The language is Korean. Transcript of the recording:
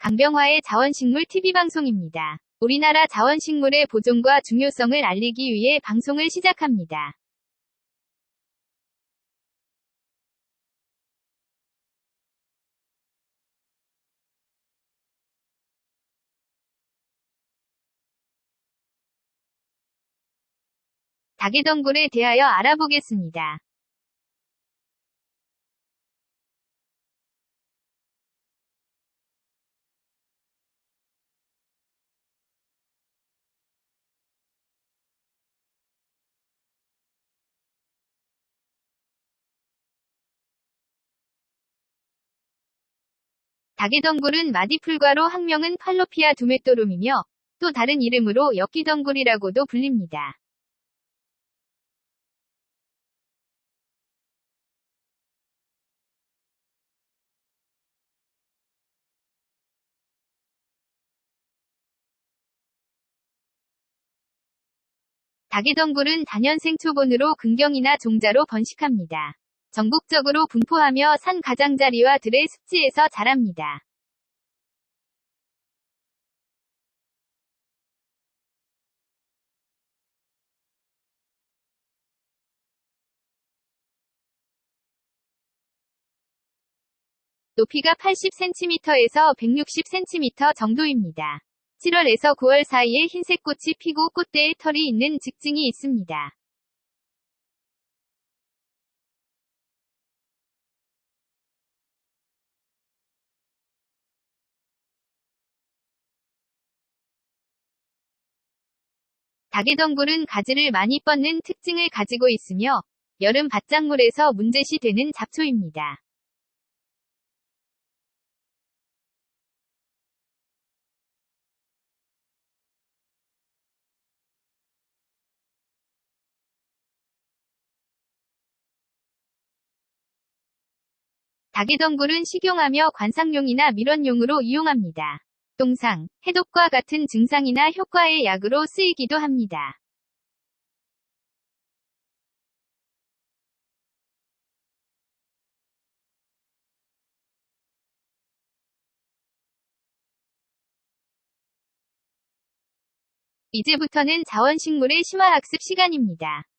강병화의 자원식물 TV 방송입니다. 우리나라 자원식물의 보존과 중요성을 알리기 위해 방송을 시작합니다. 닭의 덩굴에 대하여 알아보겠습니다. 닭의덩굴은 마디풀과로 학명은 팔로피아 두메토lum이며 또 다른 이름으로 엽기덩굴이라고도 불립니다. 닭의덩굴은 단연 생 초본으로 근경이나 종자로 번식합니다. 전국적으로 분포하며 산 가장자리와 들의 습지에서 자랍니다. 높이가 80cm에서 160cm 정도입니다. 7월에서 9월 사이에 흰색 꽃이 피고 꽃대에 털이 있는 직증이 있습니다. 닭의덩굴은 가지를 많이 뻗는 특징을 가지고 있으며 여름 밭작물에서 문제시 되는 잡초입니다. 닭의덩굴은 식용하며 관상용이나 밀원용으로 이용합니다. 동상, 해독과 같은 증상이나 효과의 약으로 쓰이기도 합니다. 이제부터는 자원식물의 심화학습 시간입니다.